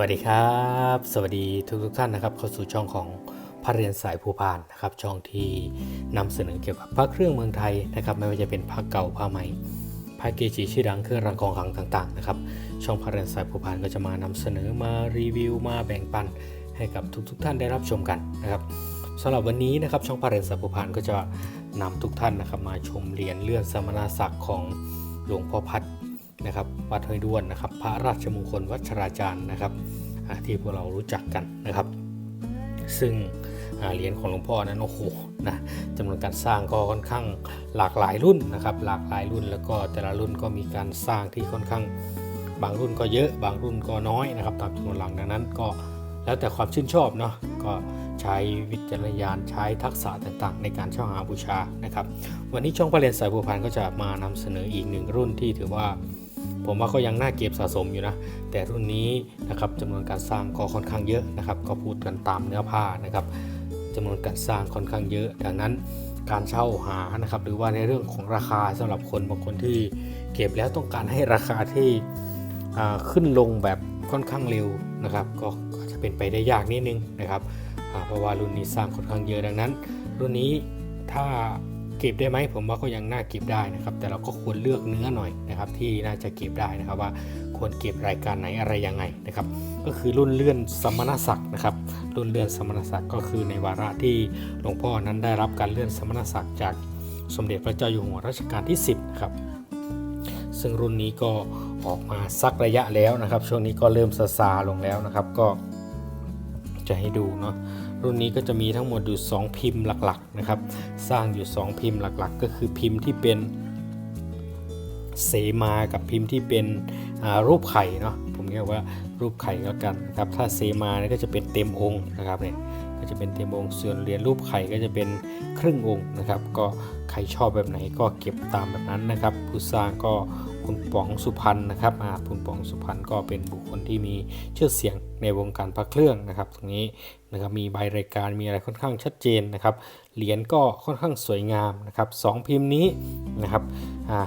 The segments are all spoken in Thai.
วัสดีครับ สวัสดีทุกทุกท่านนะครับ เข้าสู่ช่องของพระเรียนสายภูพานนะครับ ช่องที่นำเสนอเกี่ยวกับพระเครื่องเมืองไทยนะครับ ไม่ว่าจะเป็นพระเก่าพระใหม่พระเกจิชื่อดังเครื่องรางของขลังต่าง ๆ นะครับ ช่องพระเรียนสายภูพานก็จะมานำเสนอมารีวิวมาแบ่งปันให้กับทุกๆทท่านได้รับชมกันนะครับสำหรับวันนี้นะครับ ช่องพระเรียนสายภูพานก็จะนำทุกท่านนะครับ มาชมเหรียญเลื่อนสมณศักดิ์ของหลวงพ่อพัด นะครับวัดห้วยด้วนนะครับ พระราชมงคลวัชราจารย์นะครับที่พวกเรารู้จักกันนะครับ ซึ่งเหรียญของหลวงพ่อนั้นโอ้โหนะจำนวนการสร้างก็ค่อนข้างหลากหลายรุ่นนะครับ หลากหลายรุ่นแล้วก็แต่ละรุ่นก็มีการสร้างที่ค่อนข้างบางรุ่นก็เยอะ บางรุ่นก็น้อยนะครับตามจำนวนหลังดังนั้นก็แล้วแต่ความชื่นชอบเนาะก็ใช้วิจารณญาณใช้ทักษะต่างๆ ในการเช่าหาบูชานะครับ วันนี้ช่องประเรียนสายบัวพันก็จะมานำเสนออีกหนึ่งรุ่นที่ถือว่า ผมว่าก็ยังน่าเก็บสะสมอยู่นะ แต่รุ่นนี้นะครับจำนวนการสร้างก็ค่อนข้างเยอะนะครับ ก็พูดกันตามเนื้อผ้านะครับจำนวนการสร้างค่อนข้างเยอะ ดังนั้นการเช่าหานะครับ หรือว่าในเรื่องของราคาสำหรับคนบางคนที่เก็บแล้วต้องการให้ราคาที่ขึ้นลงแบบค่อนข้างเร็วนะครับ ก็อาจจะเป็นไปได้ยากนิดนึงนะครับเพราะว่ารุ่นนี้สร้างค่อนข้างเยอะดังนั้น รุ่นนี้ถ้า เก็บได้ไหมผมว่าก็ยังน่าเก็บได้นะครับ แต่เราก็ควรเลือกเนื้อหน่อยนะครับ ที่น่าจะเก็บได้นะครับว่าควรเก็บรายการไหนอะไรยังไงนะครับ ก็คือรุ่นเลื่อนสมณศักดิ์นะครับ รุ่นเลื่อนสมณศักดิ์ก็คือในวาระที่หลวงพ่อนั้นได้รับการเลื่อนสมณศักดิ์จากสมเด็จพระเจ้าอยู่หัวรัชกาลที่ 10นะครับซึ่งรุ่นนี้ก็ออกมาสักระยะแล้วนะครับ ช่วงนี้ก็เริ่มซาซาลงแล้วนะครับ ก็จะให้ดูเนาะ รุ่นนี้ก็จะมีทั้งหมดอยู่ 2 พิมพ์หลักๆนะครับ สร้างอยู่ 2 พิมพ์หลักๆ ก็คือพิมพ์ที่เป็นเสมากับพิมพ์ที่เป็นรูปไข่เนาะผมเรียกว่ารูปไข่แล้วกันนะครับถ้าเสมาเนี่ยก็จะเป็นเต็มองค์นะครับเนี่ยก็จะเป็นเต็มองค์ส่วนเหรียญรูปไข่ก็จะเป็นครึ่งองค์นะครับ ก็ใครชอบแบบไหนก็เก็บตามแบบนั้นนะครับ ผู้สร้างก็ คุณป๋องสุพรรณนะครับคุณป๋องสุพรรณก็เป็นบุคคลที่มีชื่อเสียงในวงการพระเครื่องนะครับ ตรงนี้นะครับมีใบรายการมีอะไรค่อนข้างชัดเจนนะครับเหรียญก็ค่อนข้างสวยงามนะครับสองพิมพ์นี้นะครับอ่า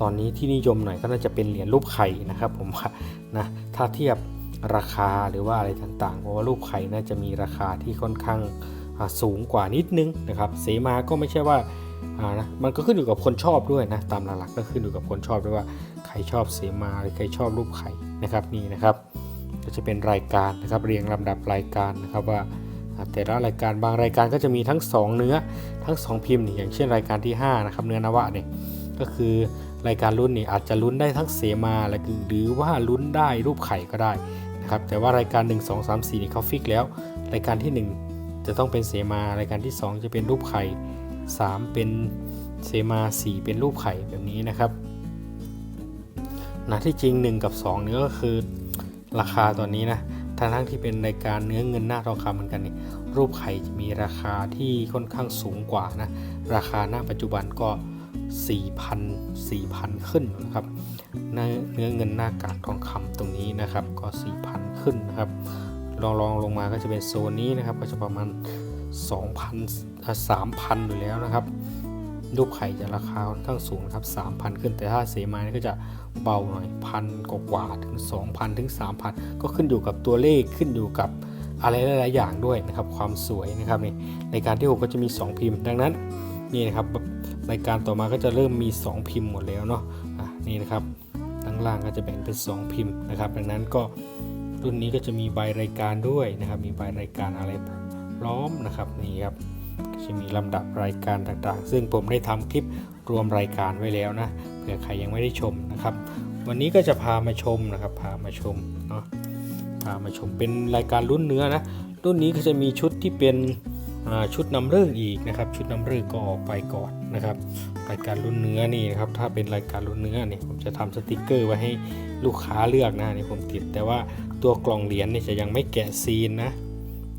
ตอนนี้ที่นิยมหน่อยก็น่าจะเป็นเหรียญรูปไข่นะครับ ผมว่านะถ้าเทียบราคาหรือว่าอะไรต่างๆเพราะว่ารูปไข่น่าจะมีราคาที่ค่อนข้างสูงกว่านิดนึงนะครับเสมาก็ไม่ใช่ว่า นะมันก็ขึ้นอยู่กับคนชอบด้วยนะตามหลักๆก็ขึ้นอยู่กับคนชอบด้วยว่าใครชอบเสมาหรือใครชอบรูปไข่นะครับนี่นะครับ ก็จะเป็นรายการนะครับเรียงลำดับรายการนะครับว่าอ่าแต่ละรายการบางรายการก็จะมีทั้ง 2 เนื้อทั้ง 2 พิมพ์นี่อย่างเช่นรายการที่5นะครับเนื้อนวะเนี่ยก็คือรายการลุ้นนี่อาจจะลุ้นได้ทั้งเสมาและคือหรือว่าลุ้นได้รูปไข่ก็ได้นะครับแต่ว่ารายการ 1 2 3 4นี่เขาฟิกแล้ว รายการที่ 1 จะต้องเป็นเสมารายการที่ 2 จะเป็นรูปไข่ 3 เป็นเสมา 4 เป็นรูปไข่แบบนี้นะครับนะที่จริง 1 กับ2นี่ก็คือราคาตอนนี้นะทั้งทั้งที่เป็นรายการเนื้อเงินหน้าทองคำเหมือนกันนี่รูปไข่จะมีราคาที่ค่อนข้างสูงกว่านะราคาหน้าปัจจุบันก็ 4,000 4,000 ขึ้นนะครับเนื้อเงินหน้ากากทองคำตรงนี้นะครับก็ 4,000 ขึ้นนะครับลองลองลงมาก็จะเป็นโซนนี้นะครับก็จะประมาณ 2,000 3,000 อยู่แล้วนะครับรูปไข่จะราคาค่อนข้างสูงนะครับ 3,000 ขึ้น แต่ถ้าเสมานี่ก็จะเบาหน่อยพันกว่าถึง 2,000 ถึง 3,000 ก็ขึ้นอยู่กับตัวเลขขึ้นอยู่กับอะไรหลาย ๆ อย่างด้วยนะครับ ความสวยนะครับนี่ในการที่ 6 ก็จะมี 2 พิมพ์ ดังนั้นนี่นะครับรายการต่อมาก็จะเริ่มมี 2 พิมพ์หมดแล้วเนาะะนี่นะครับข้างล่างก็จะแบ่งเป็น 2 พิมพ์นะครับ ดังนั้นก็รุ่นนี้ก็จะมีใบรายการด้วยนะครับ มีใบรายการอะไร พร้อมนะครับนี่ครับจะมีลำดับรายการต่างๆ ซึ่งผมได้ทำคลิปรวมรายการไว้แล้วนะเผื่อใครยังไม่ได้ชมนะครับ วันนี้ก็จะพามาชมนะครับพามาชมเนาะพามาชมเป็นรายการรุ่นเนื้อนะรุ่นนี้ก็จะมีชุดที่เป็นชุดนำเรื่องอีกนะครับ ชุดนำเรื่องก็ออกไปก่อนนะครับ รายการรุ่นเนื้อนี่นะครับถ้าเป็นรายการรุ่นเนื้อเนี่ยผมจะทำสติกเกอร์ไว้ให้ลูกค้าเลือกนะนี่ผมติด แต่ว่าตัวกล่องเหรียญเนี่ยจะยังไม่แกะซีนนะ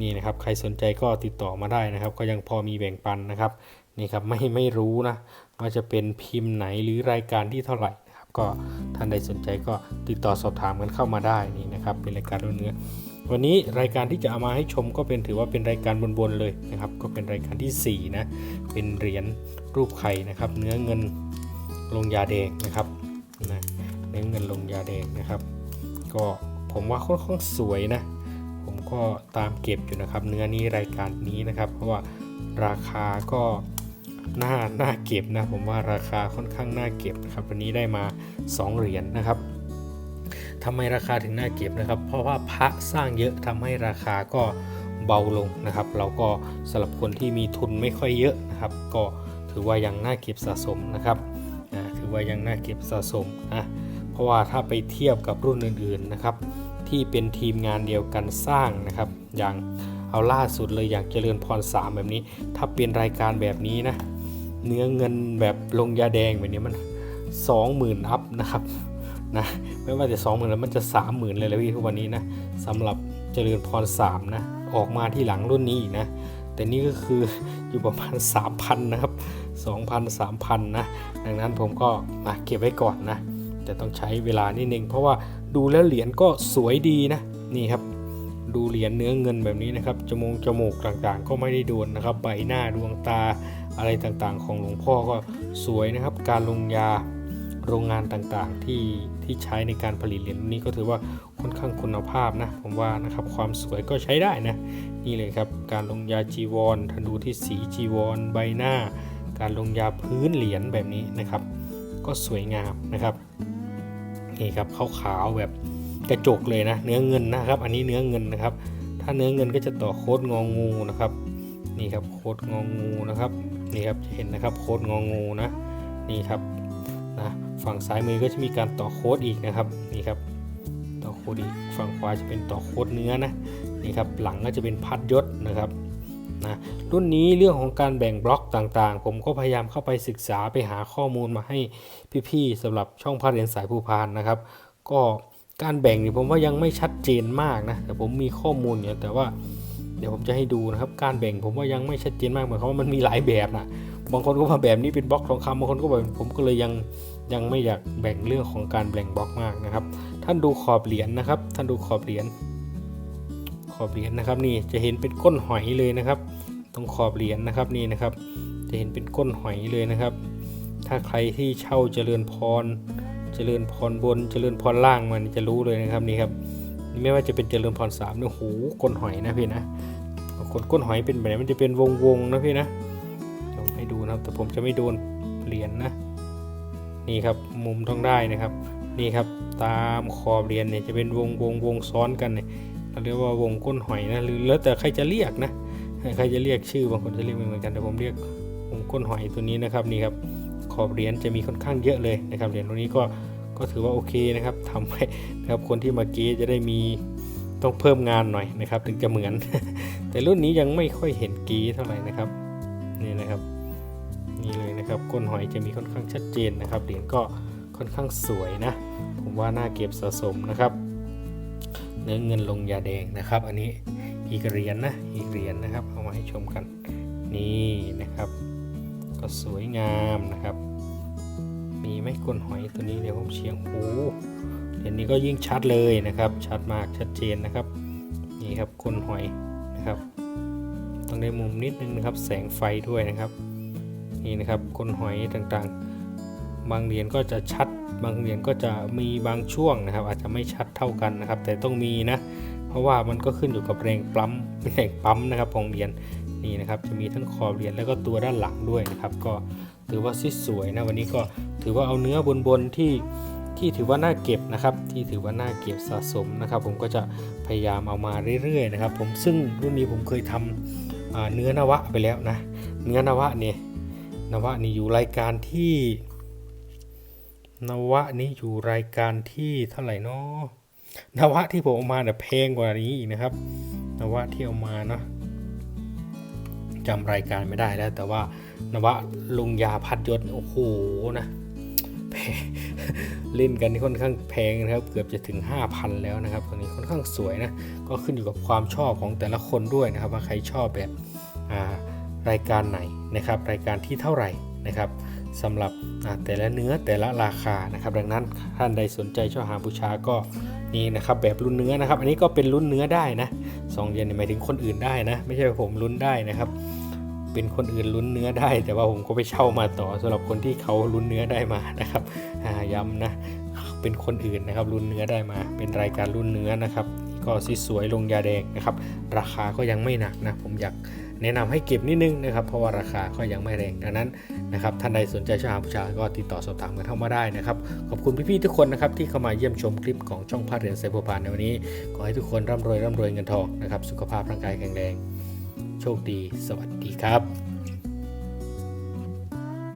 นี่นะครับใครสนใจก็ติดต่อมาได้นะครับ ก็ยังพอมีแบ่งปันนะครับนี่ครับไม่ไม่รู้นะว่าจะเป็นพิมพ์ไหนหรือรายการที่เท่าไหร่นะครับก็ท่านใดสนใจก็ติดต่อสอบถามกันเข้ามาได้นี่นะครับเป็นรายการรุ่นเนื้อวันนี้รายการที่จะเอามาให้ชมก็เป็นถือว่าเป็นรายการบนๆเลยนะครับ ก็เป็นรายการที่4นะเป็นเหรียญรูปไข่นะครับ เนื้อเงินลงยาแดงนะครับนะเนื้อเงินลงยาแดงนะครับ ก็ผมว่าค่อนข้างสวยนะ ก็ตามเก็บอยู่นะครับ เนื้อนี้รายการนี้นะครับ เพราะว่าราคาก็น่าน่าเก็บนะผมว่าราคาค่อนข้างน่าเก็บนะครับวันนี้ได้มา 2 เหรียญนะครับทำไมราคาถึงน่าเก็บนะครับ เพราะว่าพระสร้างเยอะทำให้ราคาก็เบาลงนะครับ เราก็สำหรับคนที่มีทุนไม่ค่อยเยอะนะครับ ก็ถือว่ายังน่าเก็บสะสมนะครับถือว่ายังน่าเก็บสะสมนะเพราะว่าถ้าไปเทียบกับรุ่นอื่นๆนะครับ ที่เป็นทีมงานเดียวกันสร้างนะครับ อย่างเอาล่าสุดเลยอย่างเจริญพรสามแบบนี้ ถ้าเป็นรายการแบบนี้นะ เนื้อเงินแบบลงยาแดงแบบนี้มัน 20,000 อัพนะครับนะไม่ว่าจะ 20,000แล้วมันจะ 30,000 เลยแล้วพี่ทุกวันนี้นะสำหรับเจริญพร3นะออกมาที่หลังรุ่นนี้นะแต่นี่ก็คืออยู่ประมาณ 3,000 นะครับ 2,000 3,000 นะ ดังนั้นผมก็มาเก็บไว้ก่อนนะ แต่ต้องใช้เวลานิดนึงเพราะว่า ดูแล้วเหรียญก็สวยดีนะนี่ครับ ดูเหรียญเนื้อเงินแบบนี้นะครับจมูกจมูกต่างๆ ก็ไม่ได้โดนนะครับ ใบหน้าดวงตาอะไรต่างๆ ของหลวงพ่อก็สวยนะครับ การลงยาโรงงานต่างๆที่ที่ใช้ในการผลิตเหรียญนนี้ก็ถือว่าค่อนข้างคุณภาพนะ ผมว่านะครับความสวยก็ใช้ได้นะ นี่เลยครับ การลงยาจีวรท่านดูที่สีจีวร ใบหน้า การลงยาพื้นเหรียญแบบนี้นะครับ ก็สวยงามนะครับ นี่ครับขาวๆแบบกระจกเลยนะ เนื้อเงินนะครับ อันนี้เนื้อเงินนะครับ ถ้าเนื้อเงินก็จะต่อโค้ดงองูนะครับ นี่ครับโค้ดงองูนะครับ นี่ครับจะเห็นนะครับโค้ดงองูนะ นี่ครับนะฝั่งซ้ายมือก็จะมีการต่อโค้ดอีกนะครับ นี่ครับต่อโค้ดอีกฝั่งขวาจะเป็นต่อโค้ดเนื้อนะ นี่ครับหลังก็จะเป็นพัดยศนะครับ นะรุ่นนี้เรื่องของการแบ่งบล็อกต่างๆ ผมก็พยายามเข้าไปศึกษาไปหาข้อมูลมาให้พี่ๆสำหรับช่องพระเรียนสายภูพานนะครับ ก็การแบ่งนี่ผมว่ายังไม่ชัดเจนมากนะแต่ผมมีข้อมูลอยู่ยแต่ว่าเดี๋ยวผมจะให้ดูนะครับการแบ่งผมว่ายังไม่ชัดเจนมากเหมายความว่ามันมีหลายแบบนะบางคนก็ว่าแบบนี้เป็นบล็อกทองคำบางคนก็แบบผมก็เลยยังยังไม่อยากแบ่งเรื่องของการแบ่งบล็อกมากนะครับ ท่านดูขอบเหรียญนะครับ ท่านดูขอบเหรียญ อบเหรียญนะครับนี่จะเห็นเป็นก้นหอยเลยนะครับ ตรงขอบเหรียญนะครับนี่นะครับ จะเห็นเป็นก้นหอยเลยนะครับ ถ้าใครที่เช่าเจริญพร เจริญพรบน เจริญพรล่างมันจะรู้เลยนะครับนี่ครับนี่ไม่ว่าจะเป็นเจริญพรสามเนี่ยโหก้นหอยนะพี่นะคนก้นหอยเป็นแบบไหนมันจะเป็นวงวงๆนะพี่นะเดี๋ยวให้ดูนะครับแต่ผมจะไม่โดนเหรียญนะนี่ครับมุมต้องได้นะครับ นี่ครับตามขอบเหรียญเนี่ยจะเป็นวงวงวงซ้อนกันเนี่ย เราเรียกว่าวงก้นหอยนะหรือแล้วแต่ใครจะเรียกนะใครจะเรียกชื่อบางคนจะเรียกไม่เหมือนกันแต่ผมเรียกวงก้นหอยตัวนี้นะครับนี่ครับขอบเหรียญจะมีค่อนข้างเยอะเลยนะครับเหรียญตัวนี้ก็ก็ถือว่าโอเคนะครับทำให้นะครับคนที่มาเกี้จะได้มีต้องเพิ่มงานหน่อยนะครับถึงจะเหมือน แต่รุ่นนี้ยังไม่ค่อยเห็นกีเท่าไหร่นะครับนี่นะครับนี่เลยนะครับก้นหอยจะมีค่อนข้างชัดเจนนะครับเหรียญก็ค่อนข้างสวยนะ ผมว่าน่าเก็บสะสมนะครับ เนื้อเงินลงยาแดงนะครับ อันนี้อีกเหรียญนะอีกเหรียญนะครับ เอามาให้ชมกันนี่นะครับ ก็สวยงามนะครับ มีไหมก้นหอยตัวนี้เดี๋ยวผมเชียงหูเดี๋ยวนี้ก็ยิ่งชัดเลยนะครับ ชัดมากชัดเจนนะครับ นี่ครับก้นหอยนะครับ ต้องได้มุมนิดนึงนะครับ แสงไฟด้วยนะครับ นี่นะครับก้นหอยต่างๆ บางเหรียญก็จะชัด บางเหรียญก็จะมีบางช่วงนะครับ อาจจะไม่ชัดเท่ากันนะครับ แต่ต้องมีนะ เพราะว่ามันก็ขึ้นอยู่กับแรงปั๊มแรงปั๊มนะครับของเหรียญนี่นะครับจะมีทั้งขอบเหรียญแล้วก็ตัวด้านหลังด้วยนะครับ ก็ถือว่าสวยนะวันนี้ก็ถือว่าเอาเนื้อบนๆที่ที่ถือว่าน่าเก็บนะครับ ที่ถือว่าน่าเก็บสะสมนะครับ ผมก็จะพยายามเอามาเรื่อยๆนะครับผมซึ่งรุ่นนี้ผมเคยทำอ่าเนื้อนวะไปแล้วนะ เนื้อนวะเนี่ยนวะนี่อยู่รายการที่ นวะนี่อยู่รายการที่เท่าไหร่นาะนวะที่ผมเอามาเนี่ยแพงกว่านี้อีกนะครับ นวะที่เอามาเนาะจำรายการไม่ได้แล้ว แต่ว่านวะลุงยาพัดยศโอ้โหนะแพงเล่นกันนี่ค่อนข้างแพงนะครับ เกือบจะถึง 5,000 แล้วนะครับตัวนี้ค่อนข้างสวยนะก็ขึ้นอยู่กับความชอบของแต่ละคนด้วยนะครับ ว่าใครชอบแบบอ่ารายการไหนนะครับ รายการที่เท่าไหร่นะครับ สำหรับแต่ละเนื้อแต่ละราคานะครับ ดังนั้นท่านใดสนใจชอบหาบูชาก็นี่นะครับแบบรุ่นเนื้อนะครับ อันนี้ก็เป็นรุ่นเนื้อได้นะสองเยญนี่หมายถึงคนอื่นได้นะ ไม่ใช่ผมลุ้นได้นะครับ เป็นคนอื่นลุ้นเนื้อได้ แต่ว่าผมก็ไปเช่ามาต่อสำหรับคนที่เขาลุ้นเนื้อได้มานะครับย้ำนะเป็นคนอื่นนะครับรุ่นเนื้อได้มา เป็นรายการรุ่นเนื้อนะครับนี่ก็สีสวยลงยาแดงนะครับ ราคาก็ยังไม่หนักนะผมอยาก แนะนำให้เก็บนิดนึงนะครับเพราะว่าราคาก็ยังไม่แรงดังนั้นนะครับท่านใดสนใจชาบูชาก็ติดต่อสอบถามกันเข้ามาได้นะครับขอบคุณพี่ๆทุกคนนะครับที่เข้ามาเยี่ยมชมคลิปของช่องพาเรียนไซโบพานในวันนี้ ขอให้ทุกคนร่ำรวยร่ำรวยเงินทองนะครับสุขภาพร่างกายแข็งแรงโชคดี สวัสดีครับ